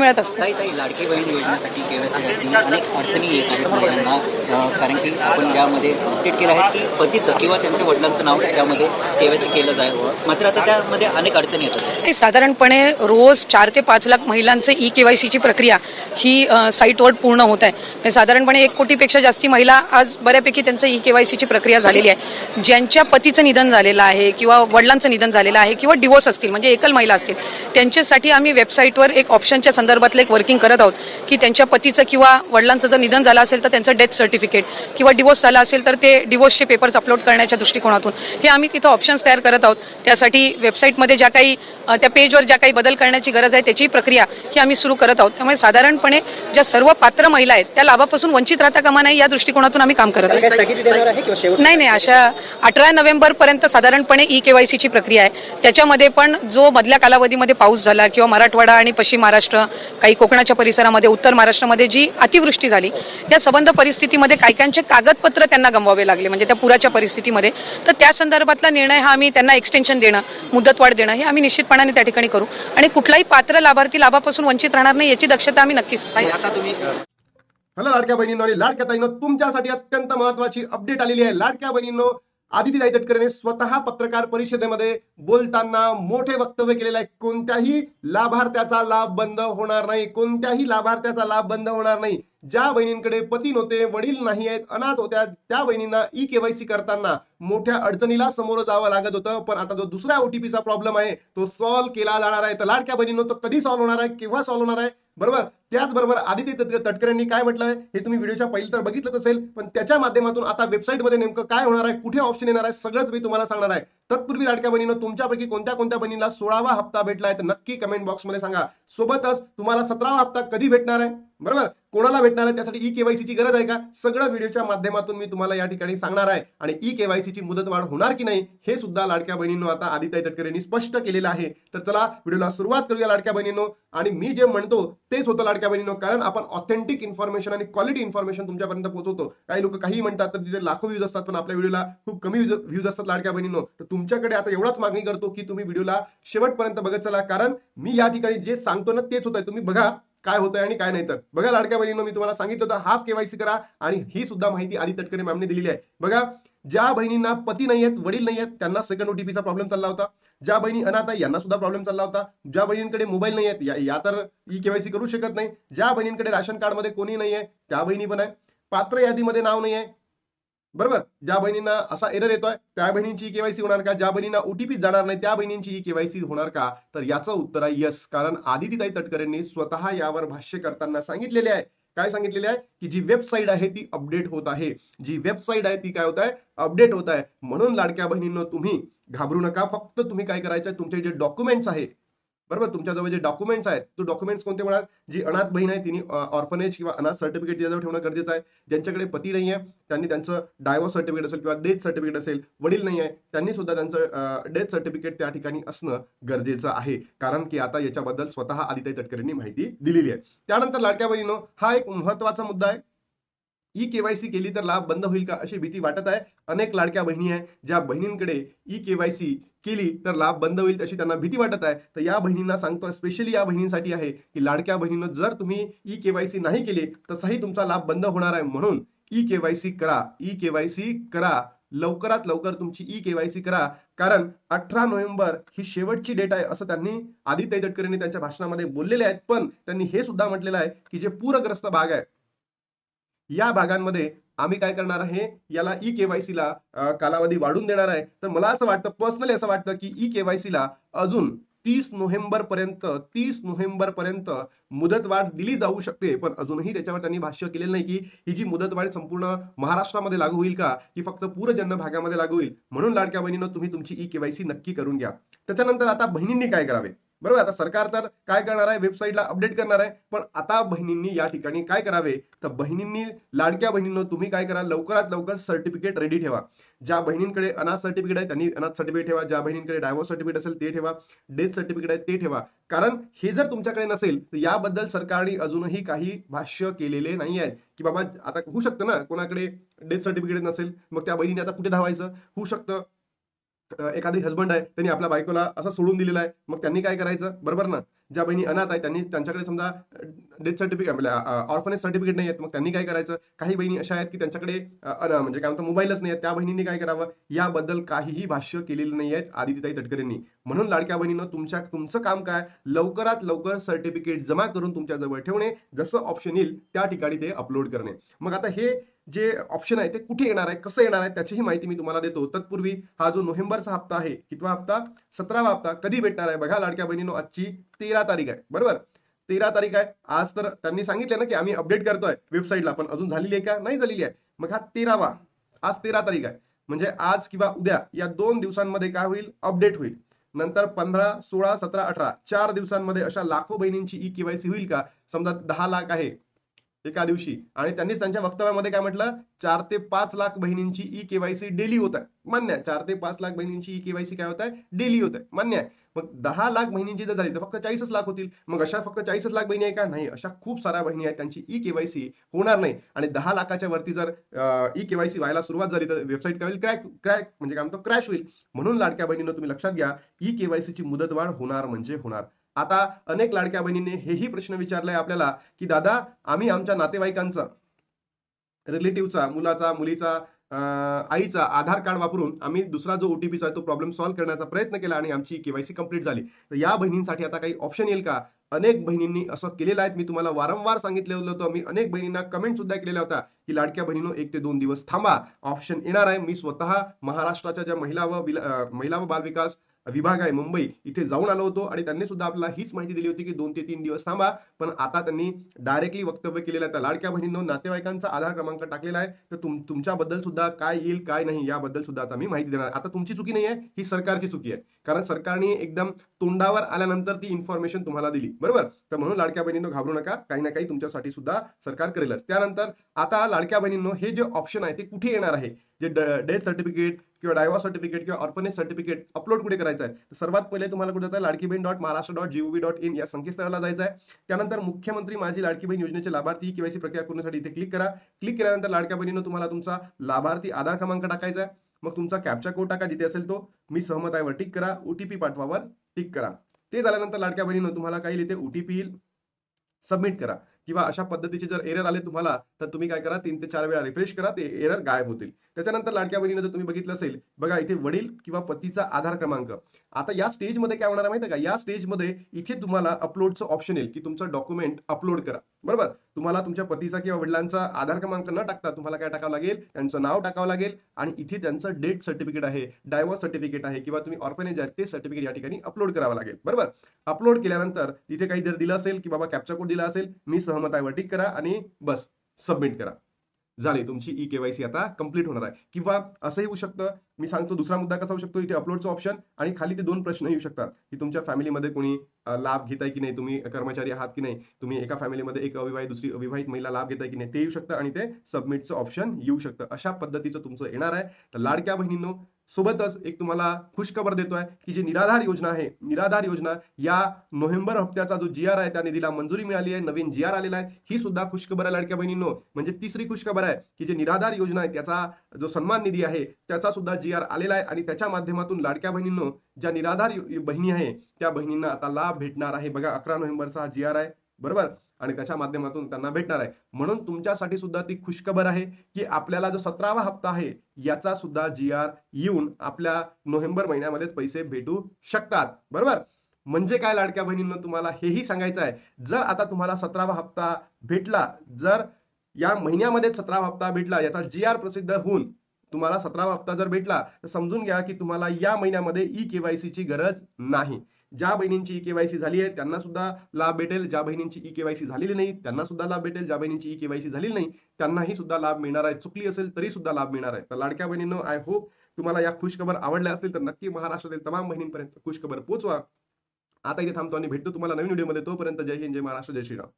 मिळत असतं. काही काही लाडकी बहीण योजनेसाठी केवायसी अनेक अडचणी येत आहेत. महिलांना अ, कारण की आपण यामध्ये अपडेट केलं आहे की पतीचं किंवा त्यांच्या वडिलांचं नाव त्यामध्ये केवायसी केलं मात्र आता त्यामध्ये अनेक अडचणी येतात. नाही, साधारणपणे रोज चार ते पाच लाख महिलांचे ई केवायसीची प्रक्रिया ही साईटवर पूर्ण होत आहे. म्हणजे साधारणपणे एक कोटीपेक्षा जास्ती महिला आज बऱ्यापैकी त्यांचं ई केवायसीची प्रक्रिया झालेली आहे. ज्यांच्या पतीचं निधन झालेलं आहे किंवा वडिलांचं निधन झालेलं आहे किंवा डिवोर्स असतील म्हणजे एकल महिला असतील त्यांच्यासाठी आम्ही वेबसाईटवर एक ऑप्शनच्या संदर्भातलं एक वर्किंग करत आहोत की त्यांच्या पतीचं किंवा वडिलांचं जर निधन झालं असेल तर त्यांचं डेथ सर्टिफिकेट किंवा डिवोर्स झाला असेल तर ते डिवोर्सचे पेपर्स अपलोड करण्याच्या दृष्टिकोनातून. हे आम्ही तिथं ऑप्शन्स तयार करत आहोत. त्यासाठी वेबसाईटमध्ये ज्या काही त्या पेजवर ज्या काही बदल करण्याची गरज आहे त्याची प्रक्रिया ही आम्ही सुरू करत आहोत. त्यामुळे साधारणपणे ज्या सर्व पात्र महिला आहेत त्या लाभापासून वंचित राहता कामा नाही या दृष्टिकोनातून आम्ही काम करत आहोत. नाही नाही अशा अठरा नोव्हेंबर पर्यंत साधारणपणे ई केवायसीची प्रक्रिया आहे. त्याच्यामध्ये पण जो मधल्या कालावधीमध्ये पाऊस झाला किंवा मराठवाडा आणि पश्चिम महाराष्ट्र काही कोकणाच्या परिसरामध्ये उत्तर महाराष्ट्रामध्ये जी अतिवृष्टी झाली या संबंध परिस्थितीमध्ये काही काहींचे कागदपत्र त्यांना गमवावे लागले म्हणजे त्या पुराच्या परिस्थितीमध्ये. तर त्या संदर्भातला निर्णय हा आम्ही त्यांना एक्सटेन्शन देणं मुदतवाढ देणं हे आम्ही निश्चितपणाने त्या ठिकाणी करू. आणि कुठलाही पात्र लाभार्थी लाभापासून वंचित राहणार नाही याची दक्षता आम्ही नक्कीच हॅलो लाडक्या बहिणींनो आणि लाडक्या ताईंनो तुमच्यासाठी अत्यंत महत्वाची अपडेट आलेली आहे. लाडक्या बहिणींनो आदिती तटकरेने स्वतः पत्रकार परिषदेमध्ये बोलताना मोठे वक्तव्य केलेलं आहे. कोणत्याही लाभार्थ्याचा लाभ बंद होणार नाही. कोणत्याही लाभार्थ्याचा लाभ बंद होणार नाही. ज्या बहिणींकडे पती नव्हते वडील नाही आहेत अनाथ होत्या त्या बहिणींना ई केवायसी करताना मोठ्या अडचणीला समोर जावं लागत होतं. पण आता जो दुसऱ्या ओटीपीचा प्रॉब्लेम आहे तो सॉल्व्ह केला जाणार आहे. तर लाडक्या बहिणींनो तो कधी सॉल्व्ह होणार आहे? केव्हा सॉल्व्ह होणार आहे? बरोबर? त्याचबरोबर आदित्य तटकरेंनी काय म्हटलंय? हे तुम्ही व्हिडिओच्या पहिले तर बघितलंच असेल पण त्याच्या माध्यमातून आता वेबसाईटमध्ये नेमकं काय होणार आहे? कुठे ऑप्शन येणार आहे? सगळंच मी तुम्हाला सांगणार आहे. तत्पूर्वी लाडक्या बहिणीनं तुमच्यापैकी कोणत्या कोणत्या बहिणीला सोळावा हप्ता भेटलाय? तर नक्की कमेंट बॉक्समध्ये सांगा. सोबतच तुम्हाला सतरावा हप्ता कधी भेटणार आहे? बरोबर? कोणाला भेटणार आहे? त्यासाठी ई केवायसीची गरज आहे का? सगळं व्हिडिओच्या माध्यमातून मी तुम्हाला या ठिकाणी सांगणार आहे. आणि ई केवायसीची मुदतवाढ होणार की नाही हे सुद्धा लाडक्या बहिणींनो आता आदित्य तटकरेंनी स्पष्ट केलेलं आहे. तर चला व्हिडिओला सुरुवात करूया लाडक्या बहिणींनो. आणि मी जे म्हणतो तेच होतं लाडक्या बहिणींनो कारण आपण ऑथेंटिक इन्फॉर्मेशन आणि क्वालिटी इन्फॉर्मेशन तुमच्यापर्यंत पोहोचवतो. काही लोक काही म्हणतात तर तिथे लाखो व्ह्यूज असतात पण आपल्या व्हिडिओला खूप कमी व्ह्यूज असतात लाडक्या बहिणींनो. तर तुमच्याकडे आता एवढाच मागणी करतो की तुम्ही व्हिडिओला शेवटपर्यंत बघत चला. कारण मी या ठिकाणी जे सांगतो ना तेच होत आहे तुम्ही बघा काय होतंय आणि काय नाही तर बघा लाडक्या बहिणीनं मी तुम्हाला सांगितलं होतं हाफ केवायसी करा आणि ही सुद्धा माहिती आधी तटकरे मॅमने दिलेली आहे. बघा ज्या बहिणींना पती नाही आहेत वडील नाही आहेत त्यांना सेकंड ओटीपीचा प्रॉब्लेम चालला होता. ज्या बहिणी अनाथ आहे यांना सुद्धा प्रॉब्लेम चालला होता. ज्या बहिणींकडे मोबाईल नाही आहेत या, या तर ई केवायसी करू शकत नाही. ज्या बहिणींकडे राशन कार्डमध्ये कोणी नाही आहे त्या बहिणी पण आहे. पात्र यादीमध्ये नाव नाही आहे. बरोबर? ज्या बहिणींना असा एरर येतोय त्या बहिणींची केवायसी होणार का? ज्या बहिणींना ओटीपी जाणार नाही त्या बहिणींची केवायसी होणार का? तर याचं उत्तर आहे यस कारण आदितीताई तटकरेंनी स्वतः यावर भाष्य करताना सांगितलेले आहे. काय सांगितलेले आहे? की जी वेबसाईट आहे ती अपडेट होत आहे. जी वेबसाईट आहे ती काय होत आहे? अपडेट होत आहे. म्हणून लाडक्या बहिणींनो तुम्ही घाबरू नका. फक्त तुम्ही काय करायचं तुमचे जे डॉक्युमेंट्स आहे बरोबर? तुमच्याजवळ जे डॉक्युमेंट्स आहेत तो डॉक्युमेंट्स कोणते म्हणाल? जी अनाथ बहीण आहे तिने ऑर्फनेज किंवा अनाथ सर्टिफिकेट तिच्याजवळ ठेवणं गरजेचं आहे. ज्यांच्याकडे पती नाही आहे. त्यांनी त्यांचं डायव्हर्स सर्टिफिकेट असेल किंवा डेथ सर्टिफिकेट असेल वडील नाही आहे त्यांनी सुद्धा त्यांचं डेथ सर्टिफिकेट त्या ठिकाणी असणं गरजेचं आहे. कारण की आता याच्याबद्दल स्वतः आदित्य तटकरेंनी माहिती दिलेली आहे. त्यानंतर लाडक्या बहिणीनो हा एक महत्त्वाचा मुद्दा आहे. ई केवायसी केली तर लाभ बंद होईल का अशी भीती वाटत आहे. अनेक लाडक्या बहिणी आहे ज्या बहिणींकडे ई केवायसी केली तर लाभ बंद होईल अशी त्यांना भीती वाटत आहे. तर या बहिणींना सांगतो स्पेशली या बहिणींसाठी आहे की लाडक्या बहिणीनं जर तुम्ही ई केवायसी नाही केली तसाही तुमचा लाभ बंद होणार आहे. म्हणून ई केवायसी करा ई केवायसी करा. लवकरात लवकर तुमची ई केवायसी करा. कारण अठरा नोव्हेंबर ही शेवटची डेट आहे असं त्यांनी आदित्य तटकरेंनी त्यांच्या भाषणामध्ये बोललेले आहेत. पण त्यांनी हे सुद्धा म्हटलेलं आहे की जे पूरग्रस्त भाग आहे या भागांमध्ये आम्ही काय करणार आहे? याला ई केवायसीला कालावधी वाढून देणार आहे. तर मला असं वाटतं पर्सनली असं वाटतं की ई केवायसीला अजून तीस नोव्हेंबर पर्यंत तीस नोव्हेंबर पर्यंत मुदतवाढ दिली जाऊ शकते. पण अजूनही त्याच्यावर त्यांनी भाष्य केलेलं नाही की ही जी मुदतवाढ संपूर्ण महाराष्ट्रामध्ये लागू होईल का? की फक्त पूरजन्य भागामध्ये लागू होईल? म्हणून लाडक्या बहिणीनं तुम्ही तुमची ई केवायसी नक्की करून घ्या. त्याच्यानंतर आता बहिणींनी काय करावे? बरोबर आता सरकार तर काय करणार आहे? वेबसाईटला अपडेट करणार आहे. पण आता बहिणींनी या ठिकाणी काय करावे? तर बहिणींनी लाडक्या बहिणींनो तुम्ही काय करा? लवकरात लवकर सर्टिफिकेट रेडी ठेवा. ज्या बहिणींकडे अनाथ सर्टिफिकेट आहे त्यांनी अनाथ सर्टिफिकेट ठेवा. ज्या बहिणींकडे डायव्होर्स सर्टिफिकेट असेल ते ठेवा. डेथ सर्टिफिकेट आहे ते ठेवा. कारण हे जर तुमच्याकडे नसेल तर याबद्दल सरकारने अजूनही काही भाष्य केलेले नाही आहेत. की बाबा आता होऊ शकतं ना कोणाकडे डेथ सर्टिफिकेट नसेल मग त्या बहिणीने आता कुठे धावायचं? होऊ शकतं. एखादी हसबंड आहे त्यांनी आपल्या बायकोला असं सोडून दिलेलं आहे मग त्यांनी काय करायचं? बरोबर ना? ज्या बहिणी अनाथ आहे त्यांनी त्यांच्याकडे समजा डेथ सर्टिफिकेट ऑर्फनेज सर्टिफिकेट नाही आहेत मग त्यांनी काय करायचं? काही बहिणी अशा आहेत की त्यांच्याकडे म्हणजे काय म्हणतो मोबाईलच नाही आहेत. त्या बहिणींनी काय करावं? याबद्दल काहीही भाष्य केलेलं नाही आहेत आदितीताई तटकरेंनी. म्हणून लाडक्या बहिणीनं तुमच्या तुमचं काम काय? लवकरात लवकर सर्टिफिकेट जमा करून तुमच्या जवळ ठेवणे. जसं ऑप्शन येईल त्या ठिकाणी ते अपलोड करणे. मग आता हे जे ऑप्शन आहे ते कुठे येणार आहे कसं येणार आहे त्याचीही माहिती मी तुम्हाला देतो. तत्पूर्वी हा जो नोव्हेंबरचा हप्ता आहे कितवा हप्ता? सतरावा हप्ता कधी भेटणार आहे? बघा लाडक्या बहिणीनो आजची तेरा तारीख आहे. बरोबर? तेरा तारीख आहे. आज तर त्यांनी सांगितलं ना की आम्ही अपडेट करतोय वेबसाईटला पण अजून झालेली आहे का? नाही झालेली आहे. मग हा तेरावा आज तेरा तारीख आहे. म्हणजे आज किंवा उद्या या दोन दिवसांमध्ये काय होईल? अपडेट होईल. नंतर पंधरा सोळा सतरा अठरा चार दिवसांमध्ये अशा लाखो बहिणींची ई केवायसी होईल का? समजा दहा लाख आहे. एका दिवशी. आणि त्यांनीच त्यांच्या वक्तव्यामध्ये काय म्हटलं? चार ते पाच लाख बहिणींची ई केवायसी डेली होत आहे मान्य आहे. चार ते पाच लाख बहिणींची ई केवायसी काय होत आहे डेली होत आहे मान्य आहे. मग दहा लाख बहिणींची जर झाली तर फक्त चाळीसच लाख होतील. मग अशा फक्त चाळीसच लाख बहिणी आहे का? नाही. अशा खूप साऱ्या बहिणी आहेत. त्यांची ई केवायसी होणार नाही. आणि दहा लाखाच्या वरती जर ई केवायसी व्हायला सुरुवात झाली तर वेबसाईट काय होईल? क्रॅक क्रॅक म्हणजे काय म्हणतो? क्रॅश होईल. म्हणून लाडक्या बहिणीनं तुम्ही लक्षात घ्या ई केवायसीची मुदतवाढ होणार म्हणजे होणार आता अनेक लाडक्या बहिणींनी हेही प्रश्न विचारलाय आपल्याला की दादा आम्ही आमच्या नातेवाईकांचा रिलेटिव्हचा मुलाचा मुलीचा आईचा आधार कार्ड वापरून आम्ही दुसरा जो ओटीपीचा आहे तो प्रॉब्लेम सॉल्व्ह करण्याचा प्रयत्न केला आणि आमची केवायसी कंप्लीट झाली. तर या बहिणींसाठी आता काही ऑप्शन येईल का? अनेक बहिणींनी असं केलेलं आहे. मी तुम्हाला वारंवार सांगितलेलं होतं. मी अनेक बहिणींना कमेंट सुद्धा केलेल्या होता की लाडक्या बहिणीनो एक ते दोन दिवस थांबा. ऑप्शन येणार आहे. मी स्वतः महाराष्ट्राच्या ज्या महिला व महिला व बालविकास विभाग आहे मुंबई. इथे जाऊन आलो होतो आणि त्यांनी सुद्धा आपल्याला हीच माहिती दिली होती की दोन ते तीन दिवस थांबा. पण आता त्यांनी डायरेक्टली वक्तव्य केलेलं आहे. त्या लाडक्या बहिणींनो नातेवाईकांचा आधार क्रमांक टाकलेला आहे. तर तुम तुमच्याबद्दल सुद्धा काय येईल काय नाही याबद्दल सुद्धा आता मी माहिती देणार आता तुमची चुकी नाही आहे ही सरकारची चुकी आहे. कारण सरकारने एकदम तोंडावर आल्यानंतर ती इन्फॉर्मेशन तुम्हाला दिली. बरोबर? तर म्हणून लाडक्या बहिणींनो घाबरू नका. काही ना काही तुमच्यासाठी सुद्धा सरकार करेलच. त्यानंतर आता लाडक्या बहिणींनो हे जे ऑप्शन आहे ते कुठे येणार आहे? जे डेथ सर्टिफिकेट किंवा डायव्हर्स सर्टिफिकेट किंवा ऑर्फनेज सर्टिफिकेट अपलोड कुठे करायचं आहे? तर सर्वात पहिले तुम्हाला कुठे जायचं Ladki Bahin dot Maharashtra dot G O V dot in या संकेतस्थळाला जायचं आहे त्यानंतर मुख्यमंत्री माझी लाडकी बहीण योजनेचे लाभार्थी केवायसी प्रक्रिया करण्यासाठी इथे क्लिक करा. क्लिक केल्यानंतर लाडक्या बहिणीनं तुम्हाला तुमचा लाभार्थी आधार क्रमांक टाकायचा आहे. मग तुमचा कॅप्चा कोड टाका जिथे असेल तो. मी सहमत आहे वर टिक करा. ओटीपी पाठवावर टिक करा. ते झाल्यानंतर लाडक्या बहिणीनं तुम्हाला काही इथे ओटीपी येईल. सबमिट करा. किंवा अशा पद्धतीचे जर एरर आले तुम्हाला तर तुम्ही काय करा? तीन ते चार वेळा रिफ्रेश करा. ते एरर गायब होतील. त्याच्यानंतर लाडक्या बहिणीनं जर तुम्ही बघितलं असेल बघा इथे वडील किंवा पतीचा आधार क्रमांक. आता या स्टेजमध्ये काय होणार आहे माहिती का? या स्टेजमध्ये इथे तुम्हाला अपलोडचं ऑप्शन येईल की तुमचं डॉक्युमेंट अपलोड करा. बरोबर? तुम्हाला तुमच्या पतीचा किंवा वडिलांचा आधार क्रमांक न टाकता तुम्हाला काय टाकावं लागेल? त्यांचं नाव टाकावं लागेल आणि इथे त्यांचं डेथ सर्टिफिकेट आहे डायव्हर्स सर्टिफिकेट आहे किंवा तुम्ही ऑर्फनेज आहे ते सर्टिफिकेट या ठिकाणी अपलोड करावं लागेल. बरोबर? अपलोड केल्यानंतर तिथे काही जर दिलं असेल की बाबा कॅप्चा कोड दिला असेल मी सहमत आहे वर टिक करा आणि बस सबमिट करा. झाली. तुमची ई केवायसी आता कंप्लीट होणार आहे. किंवा असंही होऊ शकतं मी सांगतो दुसरा मुद्दा कसा होऊ शकतो इथे अपलोडचं ऑप्शन आणि खाली ते दोन प्रश्न येऊ शकतात की तुमच्या फॅमिलीमध्ये कोणी लाभ घेताय की नाही? तुम्ही कर्मचारी आहात की नाही? तुम्ही एका फॅमिलीमध्ये एक अविवाहित दुसरी अविवाहित महिला लाभ घेताय की नाही? ते येऊ शकतं आणि ते सबमिटचं ऑप्शन येऊ शकतं. अशा पद्धतीचं तुमचं येणार आहे. तर लाडक्या बहिणींनो सोबतच एक तुम्हाला खुशखबर देतोय की जी निराधार योजना आहे निराधार योजना या नोव्हेंबर हप्त्याचा जो जी आर आहे त्या निधीला मंजुरी मिळाली आहे नवीन जी आर आलेला आहे. ही सुद्धा खुशखबर आहे लाडक्या बहिणींनो. म्हणजे तिसरी खुशखबर आहे की जे निराधार योजना आहे त्याचा जो सन्मान निधी आहे त्याचा सुद्धा जी आर आलेला आहे आणि त्याच्या माध्यमातून लाडक्या बहिणींनो ज्या निराधार बहिणी आहे त्या बहिणींना आता लाभ भेटणार आहे. बघा अकरा नोव्हेंबरचा हा जी आर आहे बरोबर? आणि त्याच्या माध्यमातून त्यांना भेटणार आहे. म्हणून तुमच्यासाठी सुद्धा ती खुशखबर आहे की आपल्याला जो सतरावा हप्ता आहे याचा सुद्धा जी आर येऊन आपल्या नोव्हेंबर महिन्यामध्ये पैसे भेटू शकतात. बरोबर? म्हणजे काय लाडक्या बहिणींना तुम्हाला हेही सांगायचं आहे. जर आता तुम्हाला सतरावा हप्ता भेटला जर या महिन्यामध्ये सतरावा हप्ता भेटला याचा जी आर प्रसिद्ध होऊन तुम्हाला सतरावा हप्ता जर भेटला तर समजून घ्या की तुम्हाला या महिन्यामध्ये ई केवायसीची गरज नाही. ज्या बहिणींची ई केवायसी झाली आहे त्यांना सुद्धा लाभ भेटेल. ज्या बहिणींची ई केवायसी झालेली नाही त्यांना सुद्धा लाभ भेटेल. ज्या बहिणींची ई केवायसी झालेली नाही त्यांनाही सुद्धा लाभ मिळणार आहे. चुकली असेल तरी सुद्धा लाभ मिळणार आहे. तर लाडक्या बहिणींनो आय होप तुम्हाला या खुशखबर आवडल्या असतील तर नक्की महाराष्ट्रातील तमाम बहिणींपर्यंत खुशखबर पोहोचवा. आता इथे थांबतो आणि भेटतो तुम्हाला नवीन व्हिडिओमध्ये. तोपर्यंत जय हिंद जय महाराष्ट्र जय श्रीराम.